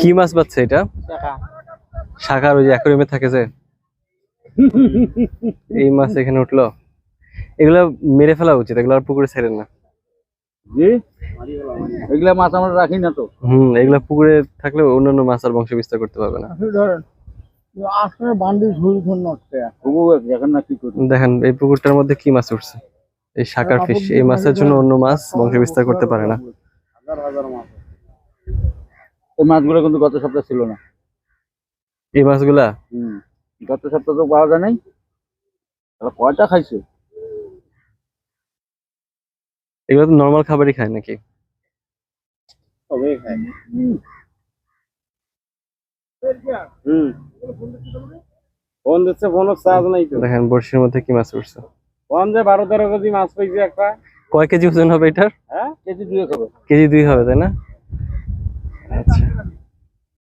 কি মাছ পাচ্ছে এটা? শাখার ওই যে অ্যাকোয়ারিয়ামে থাকে যে। এই মাছ এখানে উঠল। এগুলো মেরে ফেলা উচিত এগুলো আর পুকুরে ছেড়েন না। এগুলা মাছ আমরা রাখি না তো। হুম এগুলা পুকুরে থাকলে অন্যান্য মাছ আর বংশ বিস্তার করতে পারবে না। দেখেন এই পুকুরটার মধ্যে কি মাছ উঠছে? এই শাকার ফিশ এই মাছের জন্য অন্য মাছ বংশ বিস্তার করতে পারে না। হাজার হাজার মাছ। এই মাছগুলো কিন্তু গত সপ্তাহে ছিল না। এই মাছগুলা? হুম গত সপ্তাহে তো পাওয়া যায় নাই। তাহলে কয়টা খাইছে? এগুলো তো নর্মাল খাবারই খায় নাকি? ফোন দিচ্ছে চার্জ নাই তো। দেখেন মধ্যে কি মাছ উঠছে। ফোন যে বারো তেরো কেজি মাছ পাইছে একটা। কয় কেজি ওজন হবে এটার? হ্যাঁ? কেজি দুয়ে খাবে কেজি দুই হবে তাই না?